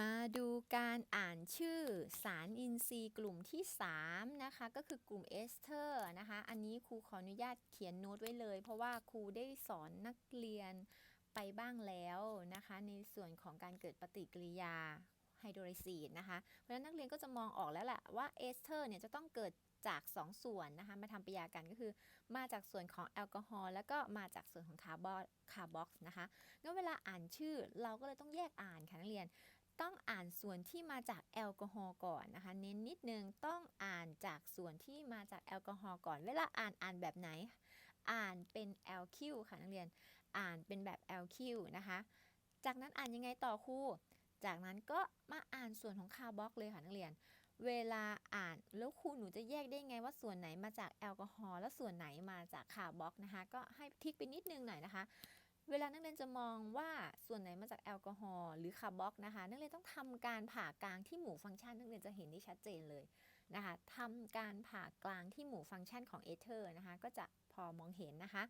มาดูการอ่านชื่อสารอินทรีย์กลุ่มที่ 3 นะคะ ก็คือกลุ่มเอสเตอร์นะคะ อันนี้ครูขออนุญาตเขียนโน้ตไว้เลย เพราะว่าครูได้สอนนักเรียนไปบ้างแล้วนะคะ ในส่วนของการเกิดปฏิกิริยาไฮโดรไซีดนะคะ เพราะฉะนั้นนักเรียนก็จะมองออกแล้วแหละว่าเอสเตอร์เนี่ยจะต้องเกิดจาก2ส่วนนะคะมาทำปฏิกิริยากันก็คือ มาจากส่วนของแอลกอฮอล์แล้วก็มาจากส่วนของคาร์บอนคาร์บอกซ์นะคะงั้นเวลาอ่านชื่อเราก็เลยต้องแยกอ่านค่ะนักเรียน ต้องอ่านส่วนที่มาจากแอลกอฮอล์ก่อนนะคะ เน้นนิดนึงต้องอ่านจากส่วนที่มาจากแอลกอฮอล์ก่อน เวลาอ่านอ่านแบบไหน อ่านเป็น LQ ค่ะนักเรียน อ่านเป็นแบบ LQ นะคะ จากนั้นอ่านยังไงต่อครูจากนั้นก็มาอ่านส่วนของคาร์บอกเลยค่ะนักเรียน เวลาอ่านแล้วครูหนูจะแยกได้ไงว่าส่วนไหนมาจากแอลกอฮอล์และส่วนไหนมาจากคาร์บอกนะคะ ก็ให้ทิกไปนิดนึงหน่อยนะคะ เวลานักเรียนจะมองว่าส่วนไหนมาจากแอลกอฮอล์หรือคาร์บอกนะคะนักเรียนต้องทำการผ่ากลางที่หมู่ฟังก์ชันนักเรียนจะเห็นได้ชัดเจนเลยนะคะทำการผ่ากลางที่หมู่ฟังก์ชันของเอเธอร์นะคะก็จะพอมองเห็นนะคะ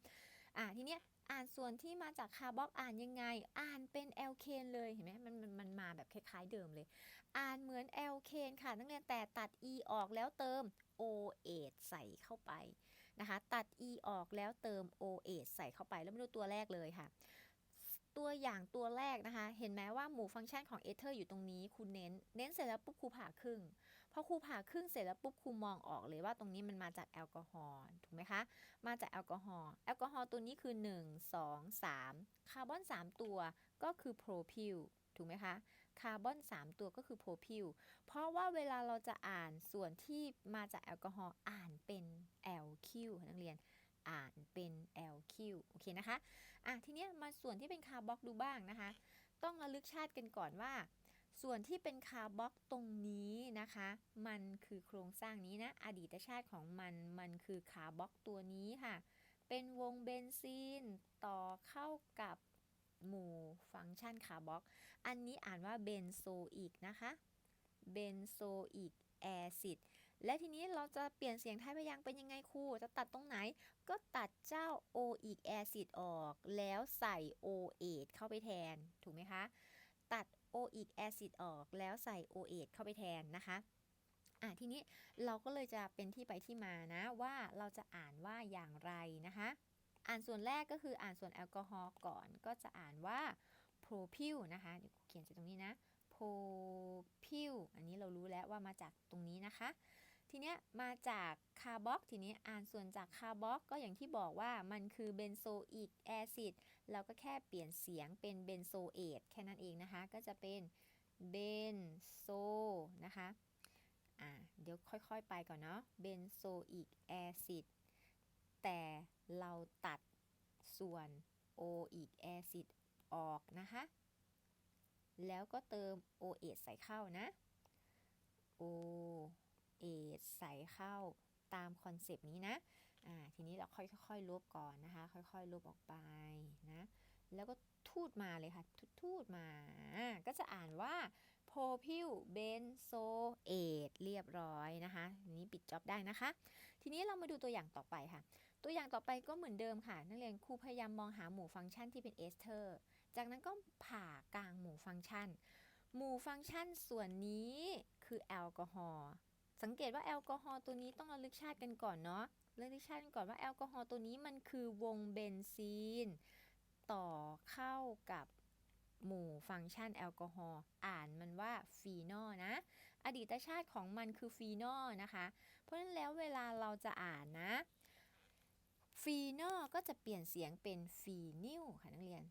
อ่าทีเนี้ยอ่านส่วนที่มาจากคาร์บอกอ่านยังไง อ่านเป็นแอลเคนเลยเห็นไหมมันมันมันมาแบบคล้ายๆเดิมเลย อ่านเหมือนแอลเคนค่ะนักเรียนแต่ตัด e ออกแล้วเติม OH ใส่เข้าไป นะคะ ตัด e ออกแล้วเติม OH ใส่เข้าไปแล้วมาดูตัวแรกเลยค่ะ ตัวอย่างตัวแรกนะคะ เห็นไหมว่าหมู่ฟังก์ชันของเอเธอร์อยู่ตรงนี้ครูเน้น เน้นเสร็จแล้วปุ๊บครูผ่าครึ่งพอครูผ่าครึ่งเสร็จแล้วปุ๊บครูมองออกเลยว่าตรงนี้มันมาจากแอลกอฮอล์ถูกไหมคะ มาจากแอลกอฮอล์แอลกอฮอล์ตัวนี้คือ 1 2 3 คาร์บอน 3 ตัวก็คือโพรพิลถูกไหมคะคาร์บอน 3 ตัวก็คือโพรพิลเพราะว่าเวลาเราจะอ่านส่วนที่มาจากแอลกอฮอล์อ่านเป็น LQ นักเรียนอ่านเป็น LQ โอเคนะคะ อะทีเนี้ยมาส่วนที่เป็นคาร์บอกดูบ้างนะคะ ต้องระลึกชาติกันก่อนว่า ส่วนที่เป็นคาร์บอกตรงนี้นะคะ มันคือโครงสร้างนี้นะ อดีตชาติของมัน มันคือคาร์บอกตัวนี้ค่ะ เป็นวงเบนซีนต่อเข้ากับหมู่ ฟังก์ชันคาร์บอกอันนี้อ่านว่าเบนโซอิกนะคะเบนโซอิกแอซิดและทีนี้เราจะเปลี่ยนเสียงท้ายพยางค์เป็นยังไงครูจะตัดตรงไหน ก็ตัดเจ้าโออิกแอซิดออก แล้วใส่โอเอทเข้าไปแทน ถูกไหมคะ ตัดโออิกแอซิดออก แล้วใส่โอเอทเข้าไปแทนนะคะอะทีนี้เราก็เลยจะเป็นที่ไปที่มานะว่าเราจะอ่านว่าอย่างไรนะคะ อ่านส่วนแรกก็คืออ่านส่วนแอลกอฮอล์ก่อนก็จะอ่านว่า propyl นะคะเดี๋ยวเขียนจากตรงนี้นะ propyl อันนี้เรารู้แล้วว่ามาจากตรงนี้นะคะ ทีเนี้ยมาจากคาร์บอกทีนี้อ่านส่วนจากคาร์บอกก็อย่างที่บอกว่ามันคือเบนโซอิกแอซิดเราก็แค่เปลี่ยนเสียงเป็นเบนโซเอทแค่นั้นเองนะคะ ก็จะเป็นเบนโซนะคะอ่าเดี๋ยวค่อยๆไปก่อนเนาะเบนโซอิกแอซิดแต่เราตัดส่วนโออิกแอซิด ออกนะคะ แล้วก็เติม OH ใส่เข้านะ OH ใส่เข้าตามคอนเซปต์นี้นะ อ่า ทีนี้เราค่อยๆลบก่อนนะคะ ค่อยๆลบออกไปนะ แล้วก็ทูดมาเลยค่ะทูดมา ก็จะอ่านว่า propyl benzoate เรียบร้อยนะคะทีนี้ปิดจ็อบได้นะคะ ทีนี้เรามาดูตัวอย่างต่อไปค่ะ ตัวอย่างต่อไปก็เหมือนเดิมค่ะ นักเรียนครูพยายามมองหาหมู่ฟังก์ชันที่เป็นเอสเทอร์ จากนั้นก็ผ่ากลางหมู่ฟังก์ชัน หมู่ฟังก์ชันส่วนนี้คือแอลกอฮอล์สังเกตว่าแอลกอฮอล์ตัวนี้ต้องระลึกชาติกันก่อนเนาะระลึกชาติกันก่อนว่าแอลกอฮอล์ตัวนี้มันคือวงเบนซีน ต่อเข้ากับหมู่ฟังก์ชันแอลกอฮอล์อ่านมันว่าฟีนอลนะ อดีตชาติของมันคือฟีนอลนะคะ เพราะฉะนั้นแล้วเวลาเราจะอ่านนะฟีนอลก็จะเปลี่ยนเสียงเป็นฟีนิลค่ะนักเรียน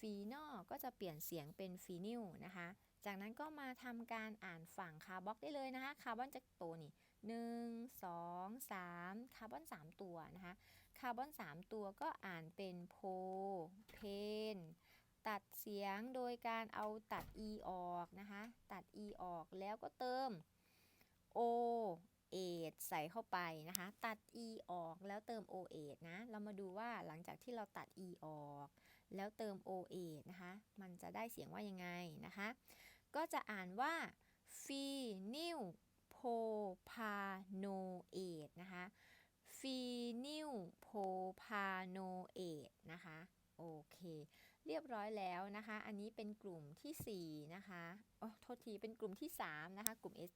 ฟีนอลก็จะเปลี่ยนเสียงเป็นฟีนิลนะคะ จากนั้นก็มาทำการอ่านฝั่งคาร์บอกได้เลยนะคะ คาร์บอนจะโตนี่หนึ่งสองสามคาร์บอนสามตัวนะคะ คาร์บอน3ตัวก็อ่านเป็นโพ เพน ตัดเสียงโดยการเอาตัด e ออกนะคะ ตัด e ออกแล้วก็เติม o เอทใส่เข้าไปนะคะ ตัด e ออกแล้วเติม o เอทนะ เรามาดูว่าหลังจากที่เราตัด e ออก แล้วเติม o เอนะคะ มันจะได้เสียงว่ายังไงนะคะ ก็จะอ่านว่าฟีนิลโพพาโนเอทนะคะฟีนิลโพพาโนเอทนะคะโอเค เรียบร้อยแล้วนะคะ อันนี้เป็นกลุ่มที่ 4 นะคะ โอ้โทษที เป็นกลุ่มที่ 3 นะคะ กลุ่มเอส